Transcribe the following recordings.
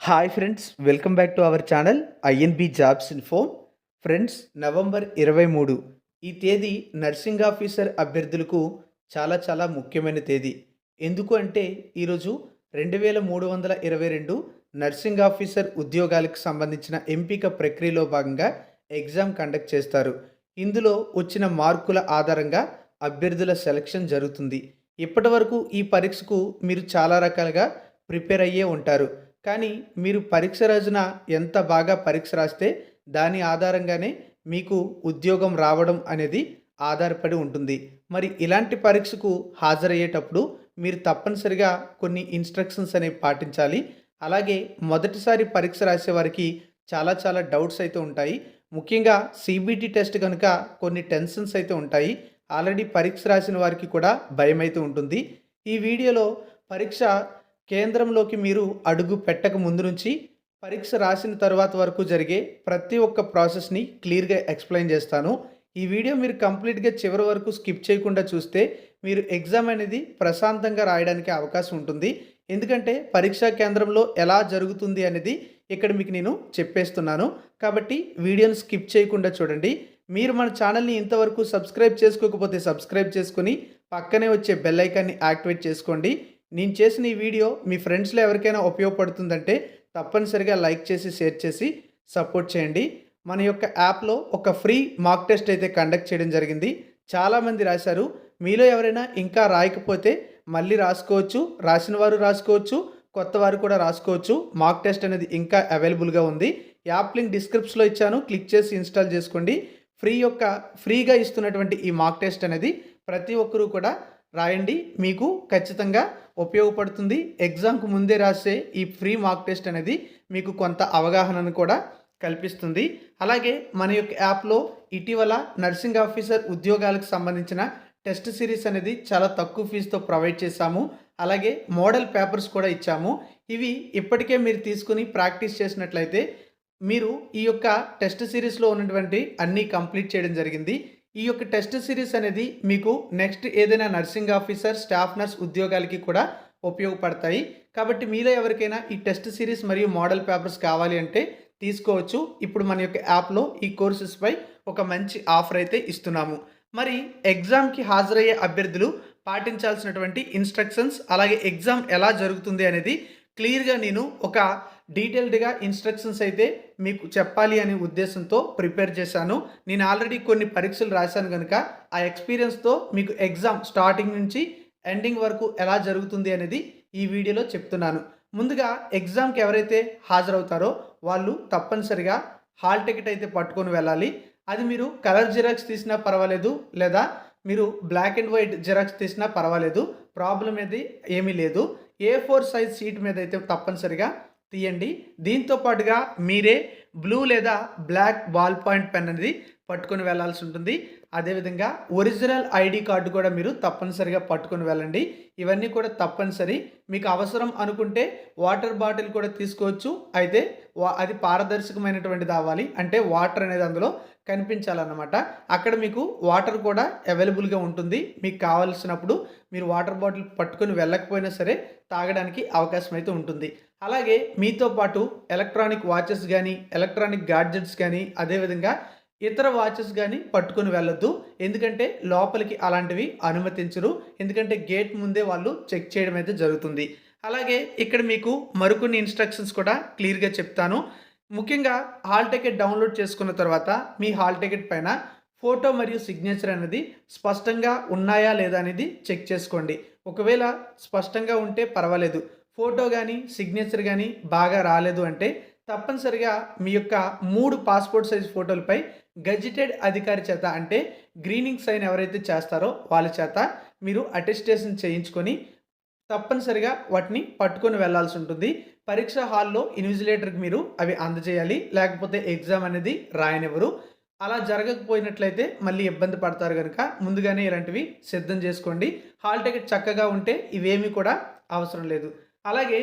Hi friends welcome back to our channel INB jobs info friends November ఇరవై మూడు ఈ తేదీ నర్సింగ్ ఆఫీసర్ అభ్యర్థులకు చాలా చాలా ముఖ్యమైన తేదీ. ఎందుకు అంటే ఈరోజు రెండు వేల మూడు వందల ఇరవై రెండు నర్సింగ్ ఆఫీసర్ ఉద్యోగాలకు సంబంధించిన ఎంపిక ప్రక్రియలో భాగంగా ఎగ్జామ్ కండక్ట్ చేస్తారు. ఇందులో వచ్చిన మార్కుల ఆధారంగా అభ్యర్థుల సెలక్షన్ జరుగుతుంది. ఇప్పటి వరకు ఈ పరీక్షకు మీరు చాలా రకాలుగా ప్రిపేర్ అయ్యే ఉంటారు. కానీ మీరు పరీక్ష రోజున ఎంత బాగా పరీక్ష రాస్తే దాని ఆధారంగానే మీకు ఉద్యోగం రావడం అనేది ఆధారపడి ఉంటుంది. మరి ఇలాంటి పరీక్షకు హాజరయ్యేటప్పుడు మీరు తప్పనిసరిగా కొన్ని ఇన్స్ట్రక్షన్స్ అనేవి పాటించాలి. అలాగే మొదటిసారి పరీక్ష రాసే వారికి చాలా చాలా డౌట్స్ అయితే ఉంటాయి. ముఖ్యంగా సిబిటి టెస్ట్ కనుక కొన్ని టెన్షన్స్ అయితే ఉంటాయి. ఆల్రెడీ పరీక్ష రాసిన వారికి కూడా భయం అయితే ఉంటుంది. ఈ వీడియోలో పరీక్ష కేంద్రంలోకి మీరు అడుగు పెట్టక ముందు నుంచి పరీక్ష రాసిన తర్వాత వరకు జరిగే ప్రతి ఒక్క ప్రాసెస్ని క్లియర్గా ఎక్స్ప్లెయిన్ చేస్తాను. ఈ వీడియో మీరు కంప్లీట్గా చివరి వరకు స్కిప్ చేయకుండా చూస్తే మీరు ఎగ్జామ్ అనేది ప్రశాంతంగా రాయడానికి అవకాశం ఉంటుంది. ఎందుకంటే పరీక్షా కేంద్రంలో ఎలా జరుగుతుంది అనేది ఇక్కడ మీకు నేను చెప్పేస్తున్నాను. కాబట్టి వీడియోని స్కిప్ చేయకుండా చూడండి. మీరు మన ఛానల్ని ఇంతవరకు సబ్స్క్రైబ్ చేసుకోకపోతే సబ్స్క్రైబ్ చేసుకుని పక్కనే వచ్చే బెల్ ఐకాన్ని యాక్టివేట్ చేసుకోండి. నేను చేసిన ఈ వీడియో మీ ఫ్రెండ్స్లో ఎవరికైనా ఉపయోగపడుతుందంటే తప్పనిసరిగా లైక్ చేసి షేర్ చేసి సపోర్ట్ చేయండి. మన యొక్క యాప్లో ఒక ఫ్రీ మాక్ టెస్ట్ అయితే కండక్ట్ చేయడం జరిగింది. చాలామంది రాశారు. మీలో ఎవరైనా ఇంకా రాయకపోతే మళ్ళీ రాసుకోవచ్చు. రాసిన వారు రాసుకోవచ్చు. కొత్త వారు కూడా రాసుకోవచ్చు. మాక్ టెస్ట్ అనేది ఇంకా అవైలబుల్గా ఉంది. యాప్ లింక్ డిస్క్రిప్షన్లో ఇచ్చాను. క్లిక్ చేసి ఇన్స్టాల్ చేసుకోండి. ఫ్రీ యొక్క ఫ్రీగా ఇస్తున్నటువంటి ఈ మాక్ టెస్ట్ అనేది ప్రతి ఒక్కరూ కూడా రాయండి. మీకు ఖచ్చితంగా ఉపయోగపడుతుంది. ఎగ్జామ్కు ముందే రాసే ఈ ఫ్రీ మార్క్ టెస్ట్ అనేది మీకు కొంత అవగాహనను కూడా కల్పిస్తుంది. అలాగే మన యొక్క యాప్లో ఇటీవల నర్సింగ్ ఆఫీసర్ ఉద్యోగాలకు సంబంధించిన టెస్ట్ సిరీస్ అనేది చాలా తక్కువ ఫీజుతో ప్రొవైడ్ చేశాము. అలాగే మోడల్ పేపర్స్ కూడా ఇచ్చాము. ఇవి ఇప్పటికే మీరు తీసుకుని ప్రాక్టీస్ చేసినట్లయితే మీరు ఈ యొక్క టెస్ట్ సిరీస్లో ఉన్నటువంటి అన్నీ కంప్లీట్ చేయడం జరిగింది. ఈ యొక్క టెస్ట్ సిరీస్ అనేది మీకు నెక్స్ట్ ఏదైనా నర్సింగ్ ఆఫీసర్ స్టాఫ్ నర్స్ ఉద్యోగాలకి కూడా ఉపయోగపడతాయి. కాబట్టి మీలో ఎవరికైనా ఈ టెస్ట్ సిరీస్ మరియు మోడల్ పేపర్స్ కావాలి అంటే తీసుకోవచ్చు. ఇప్పుడు మన యొక్క యాప్లో ఈ కోర్సెస్పై ఒక మంచి ఆఫర్ అయితే ఇస్తున్నాము. మరి ఎగ్జామ్కి హాజరయ్యే అభ్యర్థులు పాటించాల్సినటువంటి ఇన్స్ట్రక్షన్స్ అలాగే ఎగ్జామ్ ఎలా జరుగుతుంది అనేది క్లియర్గా నేను ఒక డీటెయిల్డ్గా ఇన్స్ట్రక్షన్స్ అయితే మీకు చెప్పాలి అనే ఉద్దేశంతో ప్రిపేర్ చేశాను. నేను ఆల్రెడీ కొన్ని పరీక్షలు రాశాను కనుక ఆ ఎక్స్పీరియన్స్తో మీకు ఎగ్జామ్ స్టార్టింగ్ నుంచి ఎండింగ్ వరకు ఎలా జరుగుతుంది అనేది ఈ వీడియోలో చెప్తున్నాను. ముందుగా ఎగ్జామ్కి ఎవరైతే హాజరవుతారో వాళ్ళు తప్పనిసరిగా హాల్ టికెట్ అయితే పట్టుకొని వెళ్ళాలి. అది మీరు కలర్ జిరాక్స్ తీసినా పర్వాలేదు లేదా మీరు బ్లాక్ అండ్ వైట్ జిరాక్స్ తీసినా పర్వాలేదు. ప్రాబ్లం అనేది ఏమీ లేదు. ఏ ఫోర్ సైజ్ షీట్ మీద అయితే తప్పనిసరిగా తీయండి. దీంతో పాటుగా మీరే బ్లూ లేదా బ్లాక్ బాల్ పాయింట్ పెన్ అనేది పట్టుకొని వెళ్ళాల్సి ఉంటుంది. అదేవిధంగా ఒరిజినల్ ఐడి కార్డు కూడా మీరు తప్పనిసరిగా పట్టుకొని వెళ్ళండి. ఇవన్నీ కూడా తప్పనిసరి. మీకు అవసరం అనుకుంటే వాటర్ బాటిల్ కూడా తీసుకోవచ్చు. అయితే వా- అది పారదర్శకమైనటువంటిది అవ్వాలి అంటే వాటర్ అనేది అందులో కనిపించాలన్నమాట. అక్కడ మీకు వాటర్ కూడా అవైలబుల్గా ఉంటుంది. మీకు కావలసినప్పుడు మీరు వాటర్ బాటిల్ పట్టుకొని వెళ్ళకపోయినా సరే తాగడానికి అవకాశం అయితే ఉంటుంది. అలాగే మీతో పాటు ఎలక్ట్రానిక్ వాచెస్ కానీ ఎలక్ట్రానిక్ గాడ్జెట్స్ కానీ అదేవిధంగా ఇతర వాచెస్ కానీ పట్టుకొని వెళ్ళొద్దు. ఎందుకంటే లోపలికి అలాంటివి అనుమతించరు. ఎందుకంటే గేట్ ముందే వాళ్ళు చెక్ చేయడం అయితే జరుగుతుంది. అలాగే ఇక్కడ మీకు మరికొన్ని ఇన్స్ట్రక్షన్స్ కూడా క్లియర్గా చెప్తాను. ముఖ్యంగా హాల్ టికెట్ డౌన్లోడ్ చేసుకున్న తర్వాత మీ హాల్ టికెట్ పైన ఫోటో మరియు సిగ్నేచర్ అనేది స్పష్టంగా ఉన్నాయా లేదా అనేది చెక్ చేసుకోండి. ఒకవేళ స్పష్టంగా ఉంటే పర్వాలేదు. ఫోటో కానీ సిగ్నేచర్ కానీ బాగా రాలేదు అంటే తప్పనిసరిగా మీ యొక్క మూడు పాస్పోర్ట్ సైజ్ ఫోటోలపై గజిటెడ్ అధికారి చేత అంటే గ్రీనింగ్ సైన్ ఎవరైతే చేస్తారో వాళ్ళ చేత మీరు అటెస్టేషన్ చేయించుకొని తప్పనిసరిగా వాటిని పట్టుకొని వెళ్ళాల్సి ఉంటుంది. పరీక్ష హాల్లో ఇన్విజిలేటర్కి మీరు అవి అందజేయాలి. లేకపోతే ఎగ్జామ్ అనేది రాయనివ్వరు. అలా జరగకపోయినట్లయితే మళ్ళీ ఇబ్బంది పడతారు కనుక ముందుగానే ఇలాంటివి సిద్ధం చేసుకోండి. హాల్ టికెట్ చక్కగా ఉంటే ఇవేమీ కూడా అవసరం లేదు. అలాగే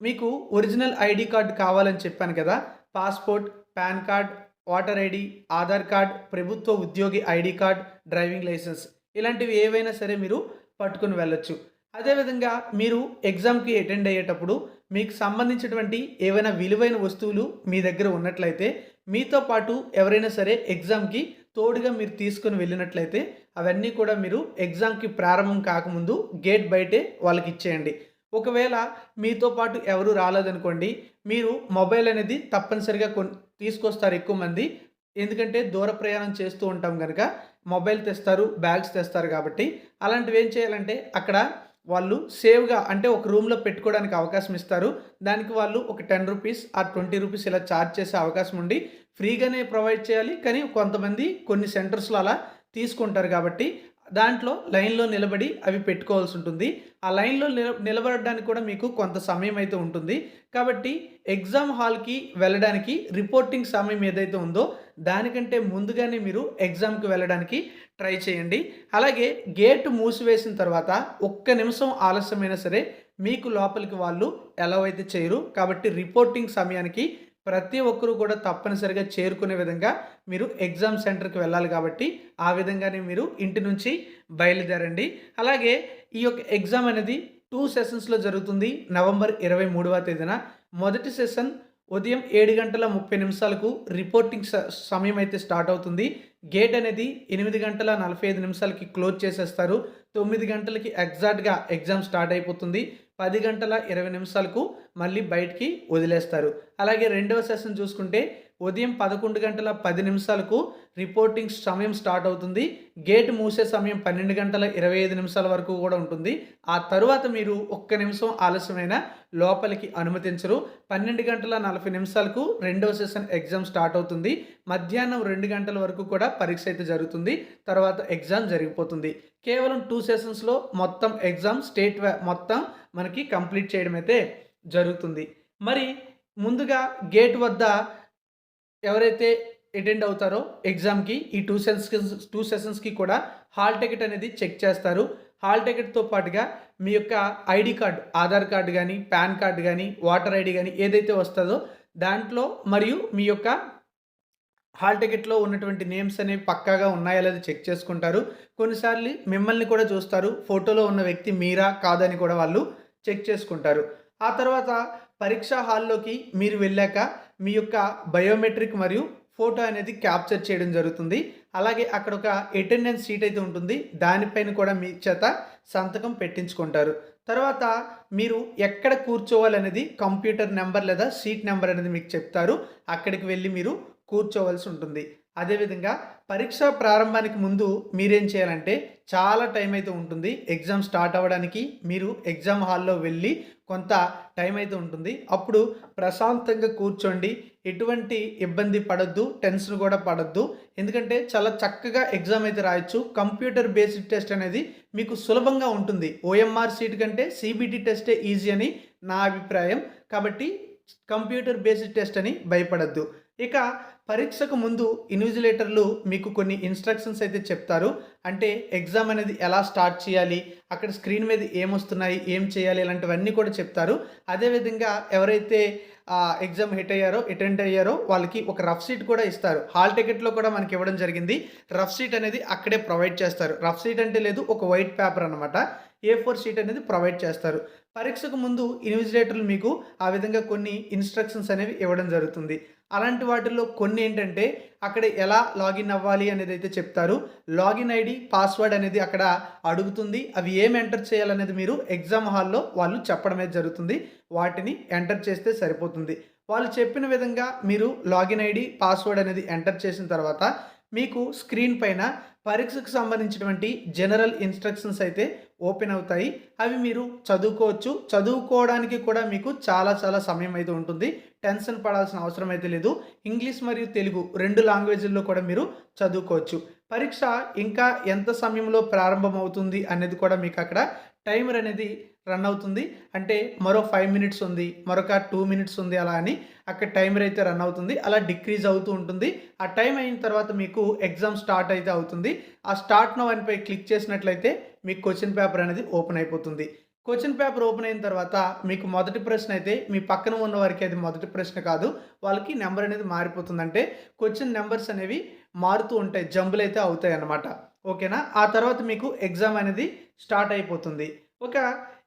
మీకు ఒరిజినల్ ఐడి కార్డ్ కావాలని చెప్పాను కదా passport PAN card voter ID Aadhaar card ప్రభుత్వ ఉద్యోగి ఐడి కార్డ్ డ్రైవింగ్ లైసెన్స్ ఇలాంటివి ఏవైనా సరే మీరు పట్టుకుని వెళ్ళొచ్చు. అదేవిధంగా మీరు ఎగ్జామ్కి అటెండ్ అయ్యేటప్పుడు మీకు సంబంధించినటువంటి ఏవైనా విలువైన వస్తువులు మీ దగ్గర ఉన్నట్లయితే మీతో పాటు ఎవరైనా సరే ఎగ్జామ్కి తోడుగా మీరు తీసుకుని వెళ్ళినట్లయితే అవన్నీ కూడా మీరు ఎగ్జామ్కి ప్రారంభం కాకముందు గేట్ బయటే వాళ్ళకి ఇచ్చేయండి. ఒకవేళ మీతో పాటు ఎవరు రాలేదనుకోండి మీరు మొబైల్ అనేది తప్పనిసరిగా కొన్ తీసుకొస్తారు ఎక్కువ మంది. ఎందుకంటే దూర ప్రయాణం చేస్తూ ఉంటాం కనుక మొబైల్ తెస్తారు బ్యాగ్స్ తెస్తారు కాబట్టి. అలాంటివి ఏం చేయాలంటే అక్కడ వాళ్ళు సేవ్గా అంటే ఒక రూమ్లో పెట్టుకోవడానికి అవకాశం ఇస్తారు. దానికి వాళ్ళు ఒక టెన్ రూపీస్ ఆ ట్వంటీ రూపీస్ ఇలా ఛార్జ్ చేసే అవకాశం ఉండి ఫ్రీగానే ప్రొవైడ్ చేయాలి. కానీ కొంతమంది కొన్ని సెంటర్స్లో అలా తీసుకుంటారు కాబట్టి దాంట్లో లైన్లో నిలబడి అవి పెట్టుకోవాల్సి ఉంటుంది. ఆ లైన్లో నిల నిలబడడానికి కూడా మీకు కొంత సమయం అయితే ఉంటుంది. కాబట్టి ఎగ్జామ్ హాల్కి వెళ్ళడానికి రిపోర్టింగ్ సమయం ఏదైతే ఉందో దానికంటే ముందుగానే మీరు ఎగ్జామ్కి వెళ్ళడానికి ట్రై చేయండి. అలాగే గేట్ మూసివేసిన తర్వాత ఒక్క నిమిషం ఆలస్యమైనా సరే మీకు లోపలికి వాళ్ళు ఎలా అయితే చేయరు. కాబట్టి రిపోర్టింగ్ సమయానికి ప్రతి ఒక్కరూ కూడా తప్పనిసరిగా చేరుకునే విధంగా మీరు ఎగ్జామ్ సెంటర్కి వెళ్ళాలి కాబట్టి ఆ విధంగానే మీరు ఇంటి నుంచి బయలుదేరండి. అలాగే ఈ యొక్క ఎగ్జామ్ అనేది టూ సెషన్స్లో జరుగుతుంది. నవంబర్ ఇరవై మూడవ తేదీన. మొదటి సెషన్ ఉదయం ఏడు గంటల ముప్పై నిమిషాలకు రిపోర్టింగ్ స- సమయం అయితే స్టార్ట్ అవుతుంది. గేట్ అనేది ఎనిమిది గంటల నలభై ఐదు నిమిషాలకి క్లోజ్ చేసేస్తారు. తొమ్మిది గంటలకి ఎగ్జాక్ట్గా ఎగ్జామ్ స్టార్ట్ అయిపోతుంది. పది గంటల ఇరవై నిమిషాలకు మళ్ళీ బయటికి వదిలేస్తారు. అలాగే రెండవ సెషన్ చూసుకుంటే ఉదయం పదకొండు గంటల పది నిమిషాలకు రిపోర్టింగ్ సమయం స్టార్ట్ అవుతుంది. గేట్ మూసే సమయం పన్నెండు గంటల ఇరవై ఐదు నిమిషాల వరకు కూడా ఉంటుంది. ఆ తరువాత మీరు ఒక్క నిమిషం ఆలస్యమైన లోపలికి అనుమతించరు. పన్నెండు గంటల నలభై నిమిషాలకు రెండవ సెషన్ ఎగ్జామ్ స్టార్ట్ అవుతుంది. మధ్యాహ్నం రెండు గంటల వరకు కూడా పరీక్ష అయితే జరుగుతుంది. తర్వాత ఎగ్జామ్ జరిగిపోతుంది. కేవలం టూ సెషన్స్లో మొత్తం ఎగ్జామ్ స్టేట్ మొత్తం మనకి కంప్లీట్ చేయడం అయితే జరుగుతుంది. మరి ముందుగా గేట్ వద్ద ఎవరైతే అటెండ్ అవుతారో ఎగ్జామ్కి ఈ టూ సెషన్స్ టూ సెషన్స్కి కూడా హాల్ టికెట్ అనేది చెక్ చేస్తారు. హాల్ టికెట్తో పాటుగా మీ యొక్క ఐడి కార్డ్ ఆధార్ కార్డు కానీ పాన్ కార్డు కానీ ఓటర్ ఐడి కానీ ఏదైతే వస్తుందో దాంట్లో మరియు మీ యొక్క హాల్ టికెట్లో ఉన్నటువంటి నేమ్స్ అనేవి పక్కాగా ఉన్నాయా లేదా చెక్ చేసుకుంటారు. కొన్నిసార్లు మిమ్మల్ని కూడా చూస్తారు. ఫోటోలో ఉన్న వ్యక్తి మీరా కాదని కూడా వాళ్ళు చెక్ చేసుకుంటారు. ఆ తర్వాత పరీక్షా హాల్లోకి మీరు వెళ్ళాక మీ యొక్క బయోమెట్రిక్ మరియు ఫోటో అనేది క్యాప్చర్ చేయడం జరుగుతుంది. అలాగే అక్కడ ఒక అటెండెన్స్ షీట్ అయితే ఉంటుంది. దానిపైన కూడా మీ చేత సంతకం పెట్టించుకుంటారు. తర్వాత మీరు ఎక్కడ కూర్చోవాలనేది కంప్యూటర్ నెంబర్ లేదా సీట్ నెంబర్ అనేది మీకు చెప్తారు. అక్కడికి వెళ్ళి మీరు కూర్చోవలసి ఉంటుంది. అదేవిధంగా పరీక్ష ప్రారంభానికి ముందు మీరేం చేయాలంటే చాలా టైం అయితే ఉంటుంది. ఎగ్జామ్ స్టార్ట్ అవ్వడానికి మీరు ఎగ్జామ్ హాల్లో వెళ్ళి కొంత టైం అయితే ఉంటుంది. అప్పుడు ప్రశాంతంగా కూర్చోండి. ఎటువంటి ఇబ్బంది పడద్దు టెన్షన్ కూడా పడద్దు. ఎందుకంటే చాలా చక్కగా ఎగ్జామ్ అయితే రాయొచ్చు. కంప్యూటర్ బేస్డ్ టెస్ట్ అనేది మీకు సులభంగా ఉంటుంది. ఓఎంఆర్ సీట్ కంటే సిబిటి టెస్టే ఈజీ అని నా అభిప్రాయం. కాబట్టి కంప్యూటర్ బేస్డ్ టెస్ట్ అని భయపడద్దు. ఇక పరీక్షకు ముందు ఇన్విజిలేటర్లు మీకు కొన్ని ఇన్స్ట్రక్షన్స్ అయితే చెప్తారు. అంటే ఎగ్జామ్ అనేది ఎలా స్టార్ట్ చేయాలి అక్కడ స్క్రీన్ మీద ఏమొస్తున్నాయి ఏం చేయాలి ఇలాంటివన్నీ కూడా చెప్తారు. అదేవిధంగా ఎవరైతే ఎగ్జామ్ హిట్ అయ్యారో అటెండ్ అయ్యారో వాళ్ళకి ఒక రఫ్ సీట్ కూడా ఇస్తారు. హాల్ టికెట్లో కూడా మనకి ఇవ్వడం జరిగింది. రఫ్ సీట్ అనేది అక్కడే ప్రొవైడ్ చేస్తారు. రఫ్ సీట్ అంటే లేదు ఒక వైట్ పేపర్ అనమాట ఏ ఫోర్ షీట్ అనేది ప్రొవైడ్ చేస్తారు. పరీక్షకు ముందు ఇన్విజిలేటర్లు మీకు ఆ విధంగా కొన్ని ఇన్స్ట్రక్షన్స్ అనేవి ఇవ్వడం జరుగుతుంది. అలాంటి వాటిల్లో కొన్ని ఏంటంటే అక్కడ ఎలా లాగిన్ అవ్వాలి అనేది అయితే చెప్తారు. లాగిన్ ఐడి పాస్వర్డ్ అనేది అక్కడ అడుగుతుంది. అవి ఏం ఎంటర్ చేయాలనేది మీరు ఎగ్జామ్ హాల్లో వాళ్ళు చెప్పడం జరుగుతుంది. వాటిని ఎంటర్ చేస్తే సరిపోతుంది. వాళ్ళు చెప్పిన విధంగా మీరు లాగిన్ ఐడి పాస్వర్డ్ అనేది ఎంటర్ చేసిన తర్వాత మీకు స్క్రీన్ పైన పరీక్షకు సంబంధించినటువంటి జనరల్ ఇన్స్ట్రక్షన్స్ అయితే ఓపెన్ అవుతాయి. అవి మీరు చదువుకోవచ్చు. చదువుకోవడానికి కూడా మీకు చాలా చాలా సమయం అయితే ఉంటుంది. టెన్షన్ పడాల్సిన అవసరం అయితే లేదు. ఇంగ్లీష్ మరియు తెలుగు రెండు లాంగ్వేజ్ల్లో కూడా మీరు చదువుకోవచ్చు. పరీక్ష ఇంకా ఎంత సమయంలో ప్రారంభం అవుతుంది అనేది కూడా మీకు అక్కడ టైమర్ అనేది రన్ అవుతుంది. అంటే మరో ఫైవ్ మినిట్స్ ఉంది మరొక టూ మినిట్స్ ఉంది అలా అని అక్కడ టైమర్ అయితే రన్ అవుతుంది. అలా డిక్రీజ్ అవుతూ ఉంటుంది. ఆ టైం అయిన తర్వాత మీకు ఎగ్జామ్ స్టార్ట్ అయితే అవుతుంది. ఆ స్టార్ట్ నో అనిపై క్లిక్ చేసినట్లయితే మీకు క్వశ్చన్ పేపర్ అనేది ఓపెన్ అయిపోతుంది. క్వశ్చన్ పేపర్ ఓపెన్ అయిన తర్వాత మీకు మొదటి ప్రశ్న అయితే మీ పక్కన ఉన్న వారికి అది మొదటి ప్రశ్న కాదు. వాళ్ళకి నెంబర్ అనేది మారిపోతుంది. అంటే క్వశ్చన్ నెంబర్స్ అనేవి మారుతూ ఉంటాయి. జంబులు అయితే అవుతాయి అన్నమాట. ఓకేనా ఆ తర్వాత మీకు ఎగ్జామ్ అనేది స్టార్ట్ అయిపోతుంది. ఒక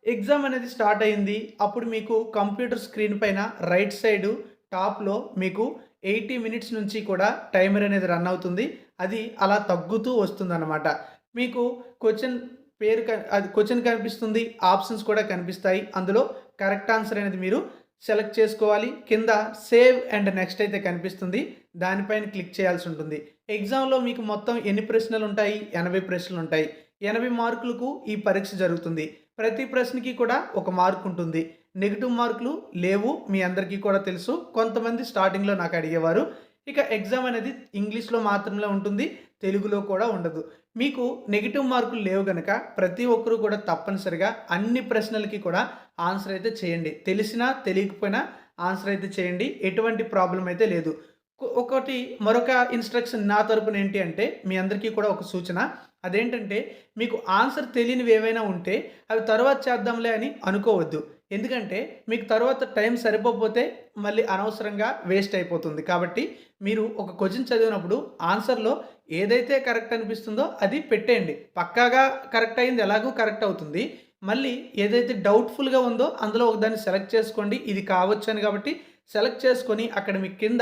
ఎగ్జామ్ అనేది స్టార్ట్ అయింది. అప్పుడు మీకు కంప్యూటర్ స్క్రీన్ పైన రైట్ సైడు టాప్లో మీకు ఎయిటీ మినిట్స్ నుంచి కూడా టైమర్ అనేది రన్ అవుతుంది. అది అలా తగ్గుతూ వస్తుందన్నమాట. మీకు క్వశ్చన్ పేరు క- అది క్వశ్చన్ కనిపిస్తుంది. ఆప్షన్స్ కూడా కనిపిస్తాయి. అందులో కరెక్ట్ ఆన్సర్ అనేది మీరు సెలెక్ట్ చేసుకోవాలి. కింద సేవ్ అండ్ నెక్స్ట్ అయితే కనిపిస్తుంది. దానిపైన క్లిక్ చేయాల్సి ఉంటుంది. ఎగ్జామ్లో మీకు మొత్తం ఎన్ని ప్రశ్నలు ఉంటాయి? ఎనభై ప్రశ్నలు ఉంటాయి. ఎనభై మార్కులకు ఈ పరీక్ష జరుగుతుంది. ప్రతి ప్రశ్నకి కూడా ఒక మార్క్ ఉంటుంది. నెగిటివ్ మార్కులు లేవు మీ అందరికీ కూడా తెలుసు. కొంతమంది స్టార్టింగ్లో నాకు అడిగేవారు. ఇక ఎగ్జామ్ అనేది ఇంగ్లీష్లో మాత్రమే ఉంటుంది తెలుగులో కూడా ఉండదు. మీకు నెగిటివ్ మార్కులు లేవు కనుక ప్రతి ఒక్కరూ కూడా తప్పనిసరిగా అన్ని ప్రశ్నలకి కూడా ఆన్సర్ అయితే చేయండి. తెలిసినా తెలియకపోయినా ఆన్సర్ అయితే చేయండి. ఎటువంటి ప్రాబ్లం అయితే లేదు. ఒకటి మరొక ఇన్స్ట్రక్షన్ నా తరపున ఏంటి అంటే మీ అందరికీ కూడా ఒక సూచన. అదేంటంటే మీకు ఆన్సర్ తెలియనివి ఏవైనా ఉంటే అవి తర్వాత చేద్దాంలే అని అనుకోవద్దు. ఎందుకంటే మీకు తర్వాత టైం సరిపోతే మళ్ళీ అనవసరంగా వేస్ట్ అయిపోతుంది. కాబట్టి మీరు ఒక క్వశ్చన్ చదివినప్పుడు ఆన్సర్లో ఏదైతే కరెక్ట్ అనిపిస్తుందో అది పెట్టేయండి. పక్కాగా కరెక్ట్ అయింది ఎలాగూ కరెక్ట్ అవుతుంది. మళ్ళీ ఏదైతే డౌట్ఫుల్గా ఉందో అందులో ఒకదాన్ని సెలెక్ట్ చేసుకోండి. ఇది కావచ్చు అని కాబట్టి సెలెక్ట్ చేసుకొని అక్కడ మీ కింద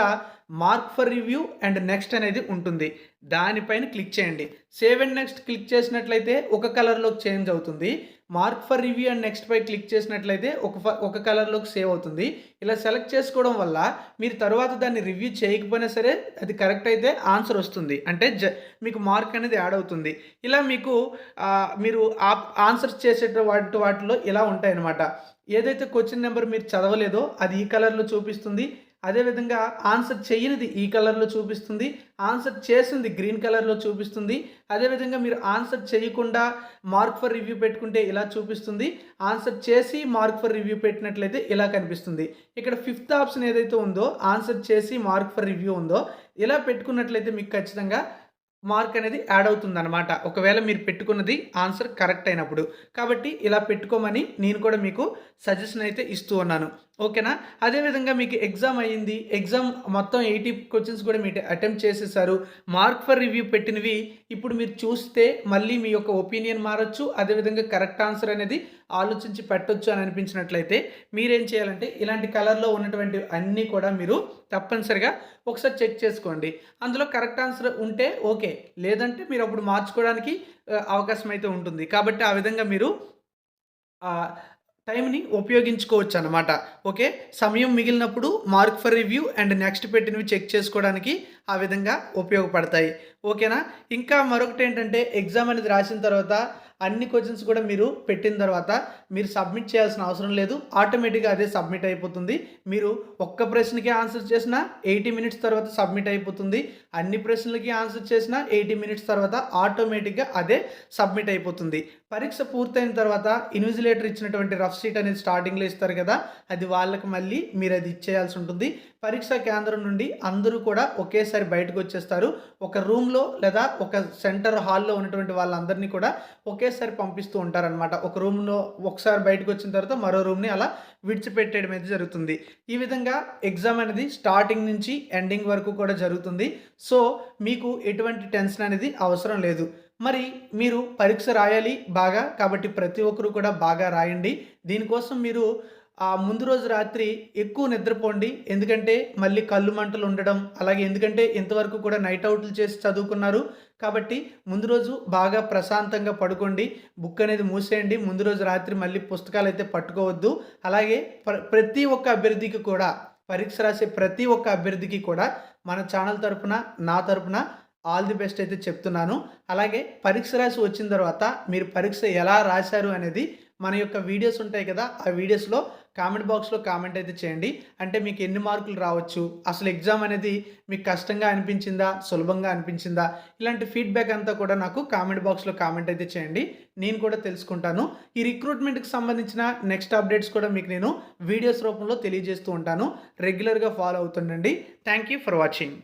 mark for review and next అనేది ఉంటుంది. దానిపైన క్లిక్ చేయండి. సేవ్ అండ్ నెక్స్ట్ క్లిక్ చేసినట్లయితే ఒక కలర్లోకి చేంజ్ అవుతుంది. Mark for review and next pi click చేసినట్లయితే ఒక ఫ- ఒక కలర్లోకి సేవ్ అవుతుంది. ఇలా సెలెక్ట్ చేసుకోవడం వల్ల మీరు తర్వాత దాన్ని రివ్యూ చేయకపోయినా సరే అది కరెక్ట్ అయితే ఆన్సర్ వస్తుంది. అంటే జ మీకు మార్క్ అనేది యాడ్ అవుతుంది. ఇలా మీకు మీరు ఆన్సర్స్ చేసే వాటి వాటిలో ఇలా ఉంటాయన్నమాట. ఏదైతే క్వశ్చన్ నెంబర్ మీరు చదవలేదో అది ఈ కలర్లో చూపిస్తుంది. అదేవిధంగా ఆన్సర్ చేయనిది ఈ కలర్లో చూపిస్తుంది ఆన్సర్ చేసింది గ్రీన్ కలర్లో చూపిస్తుంది. అదేవిధంగా మీరు ఆన్సర్ చేయకుండా మార్క్ ఫర్ రివ్యూ పెట్టుకుంటే ఇలా చూపిస్తుంది. ఆన్సర్ చేసి మార్క్ ఫర్ రివ్యూ పెట్టినట్లయితే ఇలా కనిపిస్తుంది. ఇక్కడ ఫిఫ్త్ ఆప్షన్ ఏదైతే ఉందో ఆన్సర్ చేసి మార్క్ ఫర్ రివ్యూ ఉందో ఇలా పెట్టుకున్నట్లయితే మీకు ఖచ్చితంగా మార్క్ అనేది యాడ్ అవుతుంది అనమాట ఒకవేళ మీరు పెట్టుకున్నది ఆన్సర్ కరెక్ట్ అయినప్పుడు. కాబట్టి ఇలా పెట్టుకోమని నేను కూడా మీకు సజెషన్ అయితే ఇస్తూ ఉన్నాను. ఓకేనా? అదేవిధంగా మీకు ఎగ్జామ్ అయ్యింది. ఎగ్జామ్ మొత్తం ఎయిటీ క్వశ్చన్స్ కూడా మీరు అటెంప్ట్ చేసేసారు. మార్క్ ఫర్ రివ్యూ పెట్టినవి ఇప్పుడు మీరు చూస్తే మళ్ళీ మీ యొక్క ఒపీనియన్ మారచ్చు. అదేవిధంగా కరెక్ట్ ఆన్సర్ అనేది ఆలోచించి పెట్టొచ్చు అని అనిపించినట్లయితే మీరేం చేయాలంటే ఇలాంటి కలర్లో ఉన్నటువంటి అన్నీ కూడా మీరు తప్పనిసరిగా ఒకసారి చెక్ చేసుకోండి. అందులో కరెక్ట్ ఆన్సర్ ఉంటే ఓకే. లేదంటే మీరు అప్పుడు మార్చుకోవడానికి అవకాశం అయితే ఉంటుంది. కాబట్టి ఆ విధంగా మీరు టైంని ఉపయోగించుకోవచ్చు అనమాట ఓకే? సమయం మిగిలినప్పుడు mark for review and next పెట్టినవి చెక్ చేసుకోవడానికి ఆ విధంగా ఉపయోగపడతాయి. ఓకేనా? ఇంకా మరొకటి ఏంటంటే ఎగ్జామ్ అనేది రాసిన తర్వాత అన్ని క్వశ్చన్స్ కూడా మీరు పెట్టిన తర్వాత మీరు సబ్మిట్ చేయాల్సిన అవసరం లేదు. ఆటోమేటిక్గా అదే సబ్మిట్ అయిపోతుంది. మీరు ఒక్క ప్రశ్నకి ఆన్సర్ చేసినా ఎయిటీ మినిట్స్ తర్వాత సబ్మిట్ అయిపోతుంది. అన్ని ప్రశ్నలకి ఆన్సర్ చేసినా ఎయిటీ మినిట్స్ తర్వాత ఆటోమేటిక్గా అదే సబ్మిట్ అయిపోతుంది. పరీక్ష పూర్తయిన తర్వాత ఇన్విజిలేటర్ ఇచ్చినటువంటి రఫ్ షీట్ అనేది స్టార్టింగ్లో ఇస్తారు కదా అది వాళ్ళకి మళ్ళీ మీరు అది ఇచ్చేయాల్సి ఉంటుంది. పరీక్షా కేంద్రం నుండి అందరూ కూడా ఒకేసారి బయటకు వచ్చేస్తారు. ఒక రూమ్లో లేదా ఒక సెంటర్ హాల్లో ఉన్నటువంటి వాళ్ళందరినీ కూడా ఒకేసారి పంపిస్తూ ఉంటారనమాట ఒక రూమ్లో ఒకసారి బయటకు వచ్చిన తర్వాత మరో రూమ్ని అలా విడిచిపెట్టేయడం అయితే జరుగుతుంది. ఈ విధంగా ఎగ్జామ్ అనేది స్టార్టింగ్ నుంచి ఎండింగ్ వరకు కూడా జరుగుతుంది. సో మీకు ఎటువంటి టెన్షన్ అనేది అవసరం లేదు. మరి మీరు పరీక్ష రాయాలి బాగా కాబట్టి ప్రతి ఒక్కరు కూడా బాగా రాయండి. దీనికోసం మీరు ఆ ముందు రోజు రాత్రి ఎక్కువ నిద్రపోండి. ఎందుకంటే మళ్ళీ కళ్ళు మంటలు ఉండడం అలాగే ఎందుకంటే ఇంతవరకు కూడా నైట్ అవుట్లు చేసి చదువుకున్నారు కాబట్టి ముందు రోజు బాగా ప్రశాంతంగా పడుకోండి. బుక్ అనేది మూసేయండి. ముందు రోజు రాత్రి మళ్ళీ పుస్తకాలు అయితే పట్టుకోవద్దు. అలాగే ప్ర ప్రతి ఒక్క అభ్యర్థికి కూడా పరీక్ష రాసే ప్రతి ఒక్క అభ్యర్థికి కూడా మన ఛానల్ తరపున నా తరపున ఆల్ ది బెస్ట్ అయితే చెప్తున్నాను. అలాగే పరీక్ష రాసి వచ్చిన తర్వాత మీరు పరీక్ష ఎలా రాశారు అనేది మన యొక్క వీడియోస్ ఉంటాయి కదా ఆ వీడియోస్లో కామెంట్ బాక్స్లో కామెంట్ అయితే చేయండి. అంటే మీకు ఎన్ని మార్కులు రావచ్చు అసలు ఎగ్జామ్ అనేది మీకు కష్టంగా అనిపించిందా సులభంగా అనిపించిందా ఇలాంటి ఫీడ్బ్యాక్ అంతా కూడా నాకు కామెంట్ బాక్స్లో కామెంట్ అయితే చేయండి. నేను కూడా తెలుసుకుంటాను. ఈ రిక్రూట్మెంట్కి సంబంధించిన నెక్స్ట్ అప్డేట్స్ కూడా మీకు నేను వీడియోస్ రూపంలో తెలియజేస్తూ ఉంటాను. రెగ్యులర్గా follow అవుతుండండి. Thank you for watching